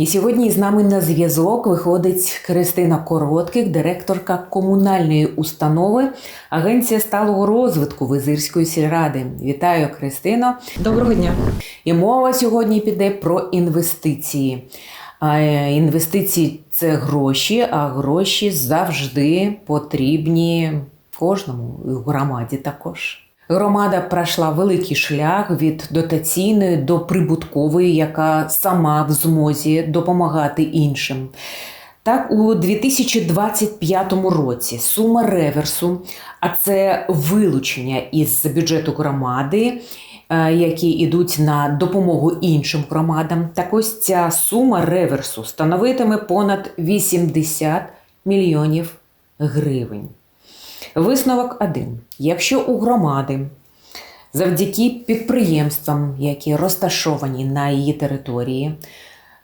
І сьогодні з нами на зв'язок виходить Христина Коротких, директорка комунальної установи Агенція сталого розвитку Визирської сільради. Вітаю, Христино. Доброго дня. І мова сьогодні піде про інвестиції. А е, інвестиції це гроші, а гроші завжди потрібні кожному в громаді також. Громада пройшла великий шлях від дотаційної до прибуткової, яка сама в змозі допомагати іншим. Так, у 2025 році сума реверсу, а це вилучення із бюджету громади, е, які йдуть на допомогу іншим громадам. Так ось ця сума реверсу становитиме понад 80 мільйонів гривень. Висновок один: якщо у громади завдяки підприємствам, які розташовані на її території,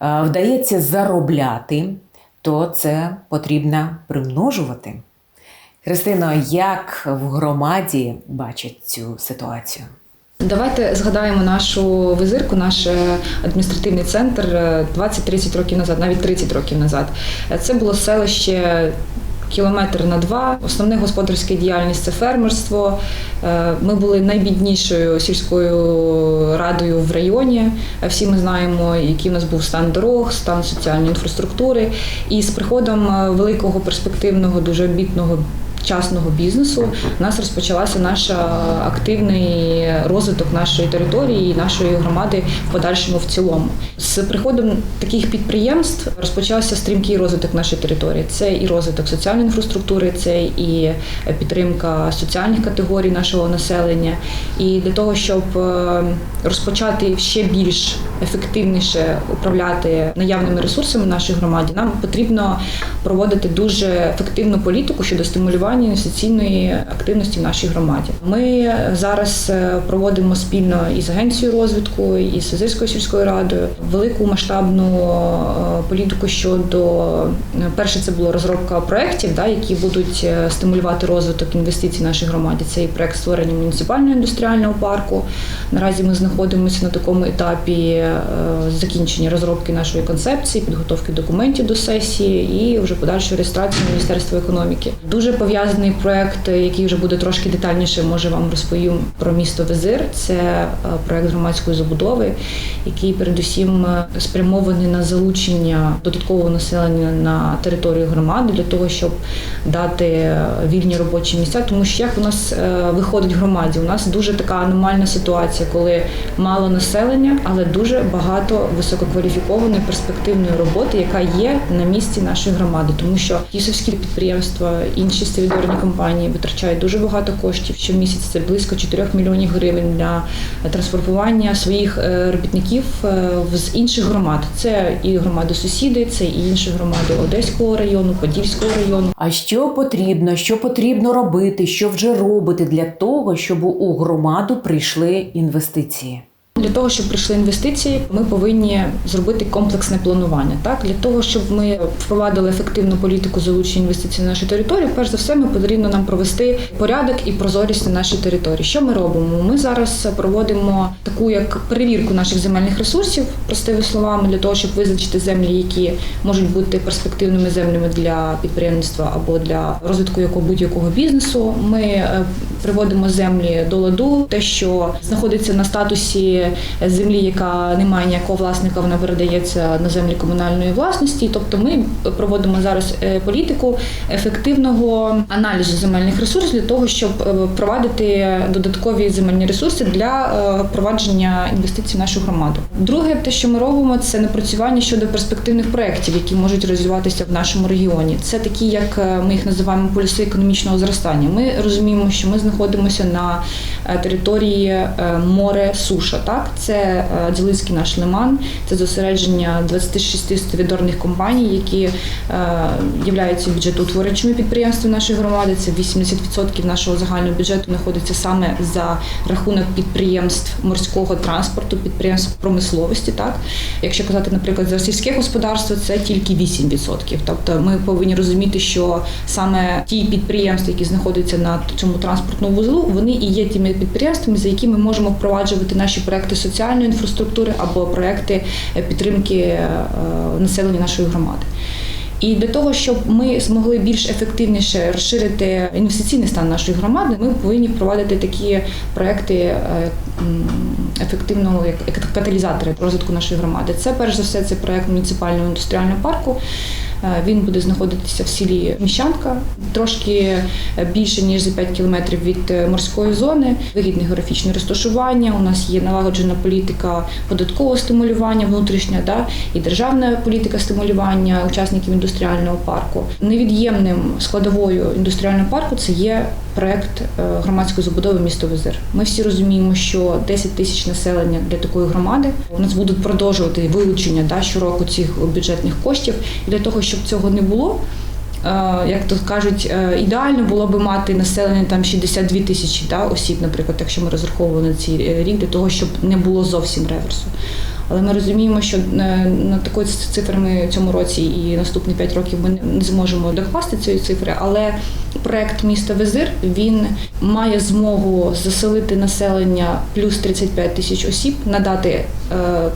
е, вдається заробляти, то це потрібно примножувати. Христино, як в громаді бачать цю ситуацію? Давайте згадаємо нашу визирку, наш е, адміністративний центр е, 20-30 років назад, навіть 30 років назад. Е, Це було селище. Кілометр на два. Основне господарська діяльність це фермерство. Е, Ми були найбіднішою сільською радою в районі. Е, Всі ми знаємо, який в нас був стан дорог, стан соціальної інфраструктури. І з приходом е, великого перспективного, дуже амбітного частного бізнесу у нас розпочалася наша активний розвиток нашої території і нашої громади в подальшому в цілому. З приходом таких підприємств розпочався стрімкий розвиток нашої території. Це і розвиток соціальної інфраструктури, це і підтримка соціальних категорій нашого населення. І для того, щоб е, розпочати ще більш ефективніше управляти наявними ресурсами в нашій громаді, нам потрібно проводити дуже ефективну політику щодо стимулювання інвестиційної активності в нашій громаді. Ми зараз е, проводимо спільно із агенцією розвитку, і Сизирською сільською радою велику масштабну е, політику щодо е, перше, це була розробка проєктів, да, які будуть стимулювати розвиток інвестицій в нашій громаді. Це і проєкт створення муніципального індустріального парку. Наразі ми знаходимося на такому етапі закінчення розробки нашої концепції, підготовки документів до сесії і вже подальшої реєстрації Міністерства економіки. Дуже пов'язаний проект, який вже буде трошки детальніше, може вам розповім про місто Визир. Це е, проект громадської забудови, який передусім е, спрямований на залучення додаткового населення на територію громади для того, щоб дати е, вільні робочі місця. Тому що як у нас виходить громаді? У нас дуже така аномальна ситуація, коли мало населення, але дуже багато висококваліфікованої перспективної роботи, яка є на місці нашої громади, тому що тісовські підприємства, інші стивідорні компанії витрачають дуже багато коштів. Щомісяць це близько 4 мільйонів гривень для трансформування своїх е, робітників е, з інших громад. Це і громади сусіди, це і інші громади Одеського району, Подільського району. А що потрібно, що потрібно робити, що вже робити для того, щоб у громаду прийшли інвестиції? Для того, щоб прийшли інвестиції, ми повинні зробити комплексне планування. Так для того, щоб ми впровадили ефективну політику залучення інвестицій на нашу територію, перш за все, ми потрібно нам провести порядок і прозорість на нашій території. Що ми робимо? Ми зараз проводимо таку як перевірку наших земельних ресурсів, простими словами, для того, щоб визначити землі, які можуть бути перспективними землями для підприємництва або для розвитку якого будь-якого бізнесу. Ми е, приводимо землі до ладу, те, що знаходиться на статусі землі, яка не має ніякого власника, вона передається на землі комунальної власності. Тобто ми проводимо зараз е, політику ефективного аналізу земельних ресурсів для того, щоб е, провадити додаткові земельні ресурси для е, впровадження інвестицій в нашу громаду. Друге, те, що ми робимо, це напрацювання щодо перспективних проєктів, які можуть розвиватися в нашому регіоні. Це такі, як ми їх називаємо полюси економічного зростання. Ми розуміємо, що ми знаходимося на території море суша. Так, це е, Дзелинський наш лиман, це зосередження 26 стовідорних компаній, які е, являються бюджетоутворюючими підприємствами нашої громади. Це 80% нашого загального бюджету знаходиться саме за рахунок підприємств морського транспорту, підприємств промисловості. Так, якщо казати, наприклад, за сільське господарство, це тільки 8%. Тобто, ми повинні розуміти, що саме ті підприємства, які знаходяться на цьому транспортному вузлу, вони і є тими підприємствами, за які ми можемо впроваджувати наші проекти проекти соціальної інфраструктури або проекти е, підтримки е, населення нашої громади. І для того, щоб ми змогли більш ефективніше розширити інвестиційний стан нашої громади, ми повинні впровадити такі проекти е, ефективного як каталізатори розвитку нашої громади. Це перш за все це проект муніципального індустріального парку. Е, Він буде знаходитися в селі Міщанка, трошки е, більше ніж за 5 кілометрів від е, морської зони. Вигідне географічне розташування. У нас є налагоджена політика податкового стимулювання внутрішня, да, і державна політика стимулювання учасників індустріального парку. Невід'ємним складовою індустріального парку це є проект е, громадської забудови місто Визир. Ми всі розуміємо, що 10 тисяч населення для такої громади у нас будуть продовжувати вилучення да, щороку цих бюджетних коштів. І для того, щоб цього не було. е, Як то кажуть, е, ідеально було би мати населення там 62 тисячі да, осіб, наприклад, якщо ми розраховували на цей рік, для того, щоб не було зовсім реверсу. Але ми розуміємо, що е, на такої цифри цьому році і наступні 5 років ми не- зможемо докласти цієї цифри. Але проект міста Визир він має змогу заселити населення плюс 35 тисяч осіб, надати е,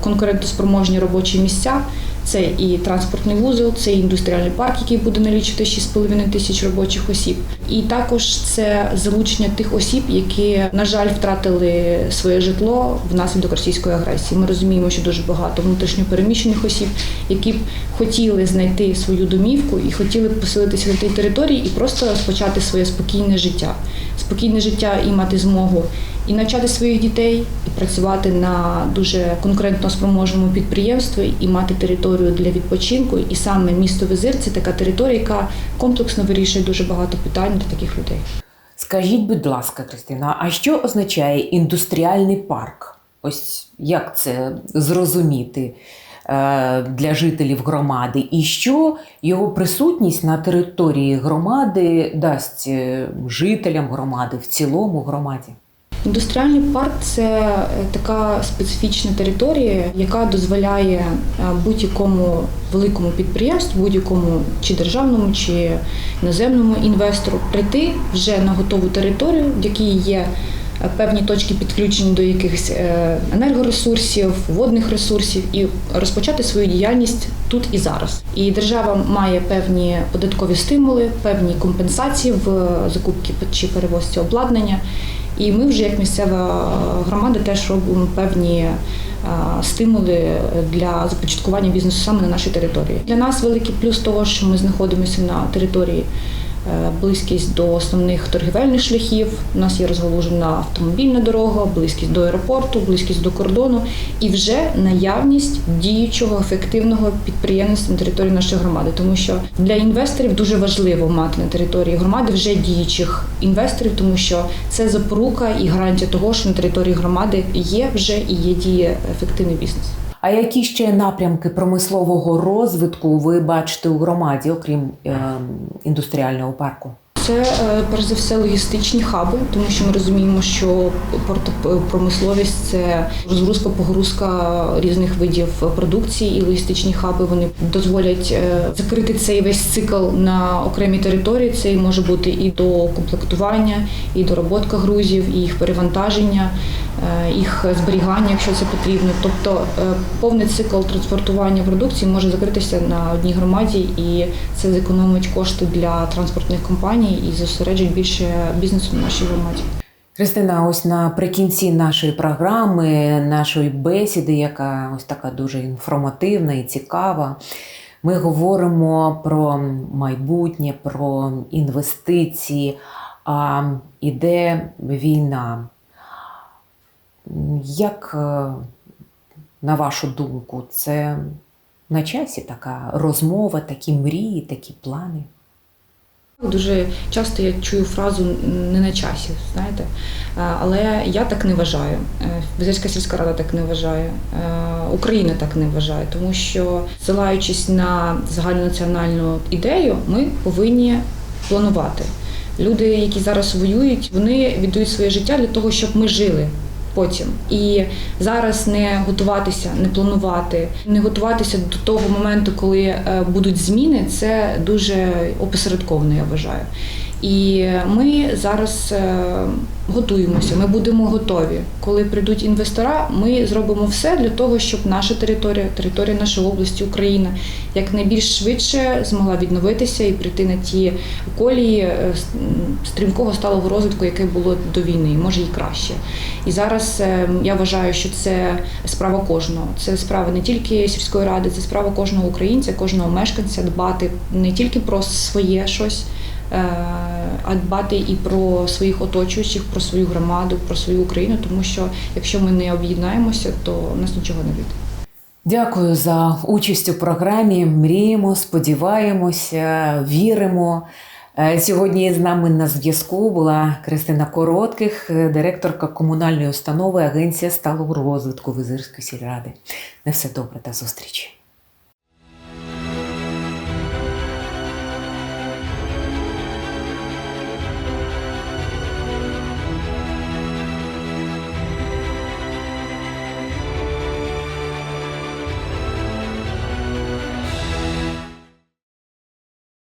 конкурентоспроможні робочі місця. Це і транспортний вузол, це і індустріальний парк, який буде налічувати 6,5 тисяч робочих осіб. І також це залучення тих осіб, які, на жаль, втратили своє житло внаслідок російської агресії. Ми розуміємо, що дуже багато внутрішньопереміщених осіб, які б хотіли знайти свою домівку і хотіли б поселитися на тій території і просто розпочати своє спокійне життя. Спокійне життя і мати змогу і навчати своїх дітей, і працювати на дуже конкурентно спроможному підприємстві, і мати територію для відпочинку. І саме місто Визир це така територія, яка комплексно вирішує дуже багато питань для таких людей. Скажіть, будь ласка, Кристина, а що означає індустріальний парк? Ось як це зрозуміти е, для жителів громади? І що його присутність на території громади дасть е, жителям громади, в цілому громаді? Індустріальний парк це е, така специфічна територія, яка дозволяє е, будь-якому великому підприємству, будь-якому чи державному, чи іноземному інвестору прийти вже на готову територію, в якій є е, певні точки підключення до якихось енергоресурсів, водних ресурсів і розпочати свою діяльність тут і зараз. І держава має певні податкові стимули, певні компенсації в закупці чи перевозці обладнання. І ми вже як місцева громада теж робимо певні а, стимули для започаткування бізнесу саме на нашій території. Для нас великий плюс того, що ми знаходимося на території е, близькість до основних торгівельних шляхів. У нас є розгалужена автомобільна дорога, близькість до аеропорту, близькість до кордону і вже наявність діючого ефективного підприємництва на території нашої громади. Тому що для інвесторів дуже важливо мати на території громади вже діючих інвесторів, тому що це запорука і гарантія того, що на території громади є вже і є діє ефективний бізнес. А які ще напрямки промислового розвитку ви бачите у громаді, окрім е, індустріального парку? Це е, перш за все логістичні хаби, тому що ми розуміємо, що промисловість це розгрузка, погрузка різних видів продукції, і логістичні хаби вони дозволять е, закрити цей весь цикл на окремій території. Це може бути і до комплектування, і дороботка грузів, і їх перевантаження, їх зберігання, якщо це потрібно. Тобто е, повний цикл транспортування продукції може закритися на одній громаді, і це зекономить кошти для транспортних компаній і зосереджить більше бізнесу на нашій громаді. Христина, ось наприкінці нашої програми, нашої бесіди, яка ось така дуже інформативна і цікава. Ми говоримо про майбутнє, про інвестиції. А іде війна. Як, е, на вашу думку, це на часі така розмова, такі мрії, такі плани? Дуже часто я чую фразу не на часі, знаєте. Е, Але я так не вважаю. Е, сільська рада так не вважає, Україна так не вважає, тому що, ссилаючись на загальнонаціональну ідею, ми повинні планувати. Люди, які зараз воюють, вони віддають своє життя для того, щоб ми жили. Потім і зараз не готуватися, не планувати, не готуватися до того моменту, коли е, будуть зміни, це дуже опосередковано, я вважаю. І ми зараз е, готуємося, ми будемо готові. Коли прийдуть інвестора, ми зробимо все для того, щоб наша територія, територія нашої області, Україна, якнайбільш швидше змогла відновитися і прийти на ті колії е, стрімкого сталого розвитку, яке було до війни, може і краще. І зараз е, я вважаю, що це справа кожного. Це справа не тільки сільської ради, це справа кожного українця, кожного мешканця дбати не тільки про своє щось. Е, А дбати і про своїх оточуючих, про свою громаду, про свою Україну, тому що якщо ми не об'єднаємося, то у нас нічого не вийде. Дякую за участь у програмі. Мріємо, сподіваємося, віримо. Е, Сьогодні з нами на зв'язку була Кристина Коротких, директорка комунальної установи Агенція сталого розвитку Визирської сільради. На все добре та зустрічі.